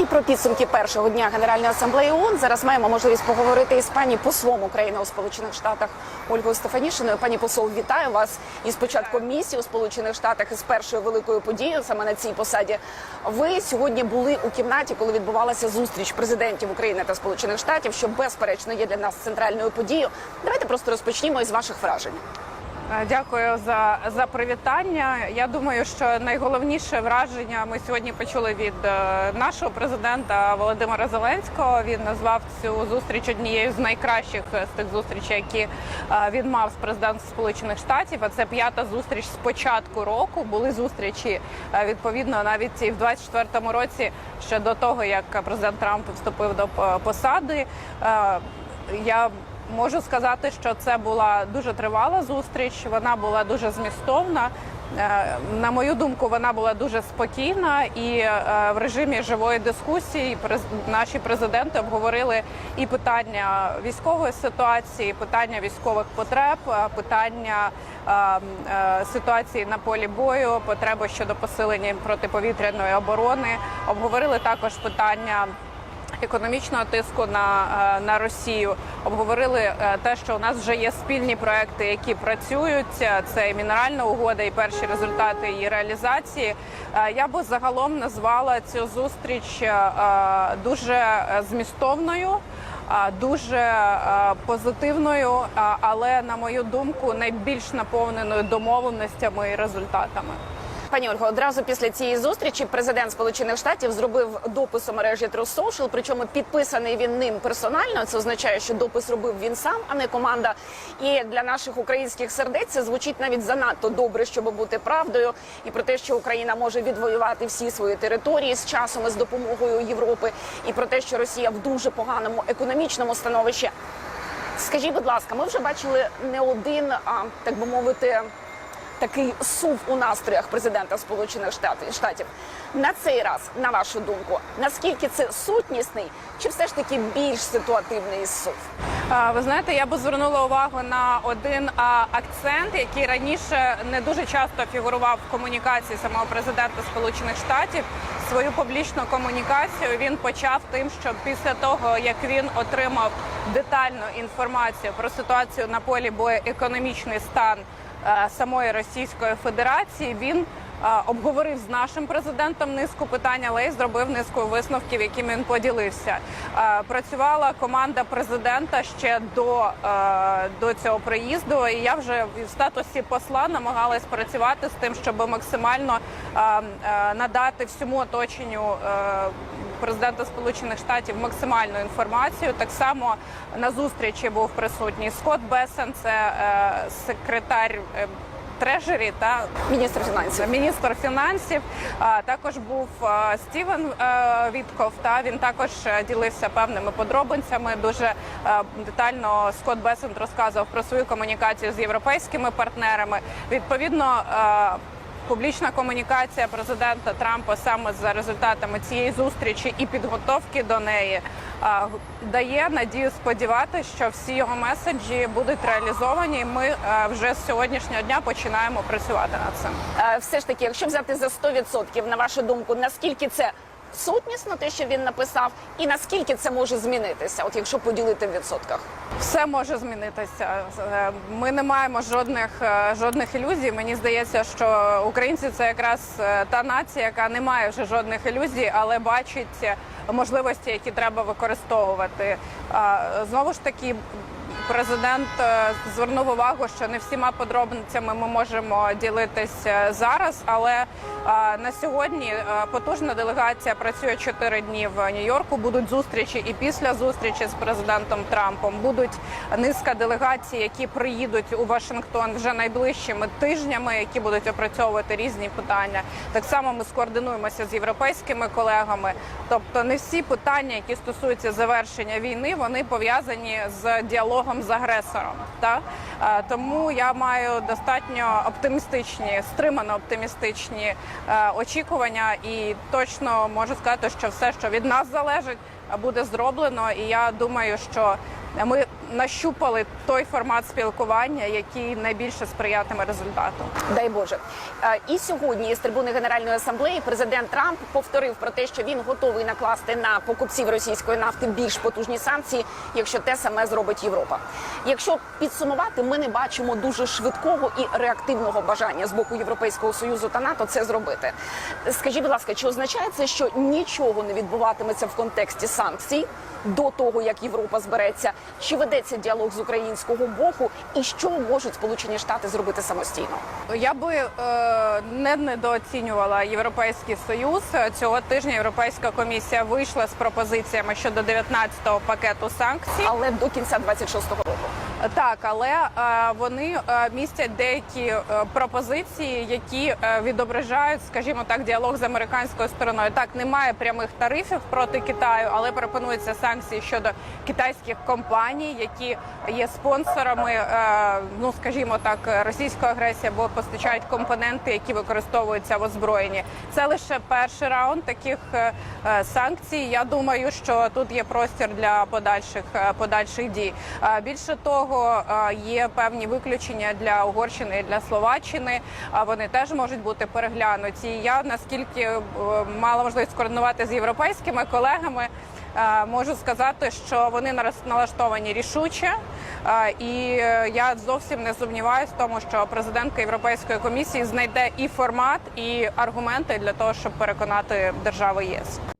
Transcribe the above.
І про підсумки першого дня Генеральної асамблеї ООН зараз маємо можливість поговорити із пані послом України у Сполучених Штатах Ольгою Стефанішиною. Пані посол, вітаю вас із початком місії у Сполучених Штатах із першою великою подією саме на цій посаді. Ви сьогодні були у кімнаті, коли відбувалася зустріч президентів України та Сполучених Штатів, що безперечно є для нас центральною подією. Давайте просто розпочнімо із ваших вражень. Е, Дякую за, за привітання. Я думаю, що найголовніше враження ми сьогодні почули від е, нашого президента Володимира Зеленського. Він назвав цю зустріч однією з найкращих з тих зустрічей, які е, він мав з президентом Сполучених Штатів. А це п'ята зустріч з початку року. Були зустрічі відповідно навіть і в 24-му році, ще до того як президент Трамп вступив до посади. Я Можу сказати, що це була дуже тривала зустріч. Вона була дуже змістовна. Е, На мою думку, вона була дуже спокійна і е, в режимі живої дискусії наші президенти обговорили і питання військової ситуації, питання військових потреб, е, питання ситуації на полі бою, потреби щодо посилення протиповітряної оборони. Обговорили також питання економічного тиску на, е, на Росію. Обговорили е, те, що у нас вже є спільні проекти, які працюють. Е, Це і мінеральна угода, і перші результати її реалізації. Я би загалом назвала цю зустріч дуже змістовною. Дуже позитивною, але на мою думку, найбільш наповненою домовленостями і результатами. Пані Ольго, одразу після цієї зустрічі президент Сполучених Штатів зробив допис у мережі True Social, причому підписаний він ним персонально. Це означає, що допис робив він сам, а не команда. І для наших українських сердець це звучить навіть занадто добре, щоб бути правдою, і про те, що Україна може відвоювати всі свої території з часом і з допомогою Європи, і про те, що Росія в дуже поганому економічному становищі. Скажіть, будь ласка, ми вже бачили не один, а так би мовити такий сув у настроях президента Сполучених Штатів. На цей раз, на вашу думку, наскільки це сутнісний, чи все ж таки більш ситуативний сув? Ви знаєте, я би звернула увагу на один акцент, який раніше не дуже часто фігурував в комунікації самого президента Сполучених Штатів. Свою публічну комунікацію він почав тим, що після того як він отримав детальну інформацію про ситуацію на полі бою, економічний стан самої Російської Федерації, він е, обговорив з нашим президентом низку питань, але й зробив низку висновків, якими він поділився. Працювала команда президента ще до, е, до цього приїзду, і я вже в статусі посла намагалась працювати з тим, щоб максимально е, е, надати всьому оточенню. Президента Сполучених Штатів максимальну інформацію. Так само на зустрічі був присутній Скотт Бесен, це е, секретар трежері та Міністр фінансів. міністр фінансів. Також був Стівен е, Вітков. Та він також е, ділився певними подробицями. Дуже е, детально Скотт Бесент розказував про свою комунікацію з європейськими партнерами. Відповідно. Е, Публічна комунікація президента Трампа саме за результатами цієї зустрічі і підготовки до неї а, дає надію сподіватися, що всі його меседжі будуть реалізовані. і Ми е, вже з сьогоднішнього дня починаємо працювати над цим. Е, Все ж таки, якщо взяти за 100%, на вашу думку, наскільки це сутнісно, те, що він написав, і наскільки це може змінитися, от якщо поділити в відсотках? Все може змінитися. Ми не маємо жодних е, жодних ілюзій. Мені здається, що українці це якраз е, та нація, яка не має вже жодних ілюзій, але бачить е, можливості, які треба використовувати. Знову ж таки. Президент е, звернув увагу, що не всіма подробицями ми можемо ділитися зараз, але е, на сьогодні е, потужна делегація працює чотири дні в Нью-Йорку. Будуть зустрічі і після зустрічі з президентом Трампом. Будуть низка делегацій, які приїдуть у Вашингтон вже найближчими тижнями, які будуть опрацьовувати різні питання. Так само ми скоординуємося з європейськими колегами. Тобто, не всі питання, які стосуються завершення війни, вони пов'язані з діалогом з агресором. Та Е, тому я маю достатньо оптимістичні, стримано оптимістичні е, очікування, і точно можу сказати, що все, що від нас залежить, буде зроблено. І я думаю, що ми нащупали той формат спілкування, який найбільше сприятиме результату. Дай Боже. Е, І сьогодні з трибуни Генеральної асамблеї президент Трамп повторив про те, що він готовий накласти на покупців російської нафти більш потужні санкції, якщо те саме зробить Європа. Якщо підсумувати, ми не бачимо дуже швидкого і реактивного бажання з боку Європейського союзу та НАТО це зробити. Скажіть, будь ласка, чи означає це, що нічого не відбуватиметься в контексті санкцій до того, як Європа збереться? Чи ведеться діалог з українського боку, і що можуть Сполучені Штати зробити самостійно? Я би е, не недооцінювала європейський союз. Цього тижня Європейська комісія вийшла з пропозиціями щодо 19-го пакету санкцій. але до кінця 26-го року. Так, але е, вони е, містять деякі е, пропозиції, які відображають, скажімо так, діалог з американською стороною. Так, немає прямих тарифів проти Китаю, але пропонуються санкції щодо китайських компаній, які є спонсорами, ну скажімо так, російської агресії або постачають компоненти, які використовуються в озброєнні. Це лише перший раунд таких санкцій. Я думаю, що тут є простір для подальших подальших дій. Більше того, е, є певні виключення для Угорщини і для Словаччини. Вони теж можуть бути переглянуті. Я наскільки е, мала можливість координувати з європейськими колегами. е, Можу сказати, що вони налаштовані рішуче, і я зовсім не сумніваюся в тому, що президентка Європейської комісії знайде і формат, і аргументи для того, щоб переконати держави ЄС.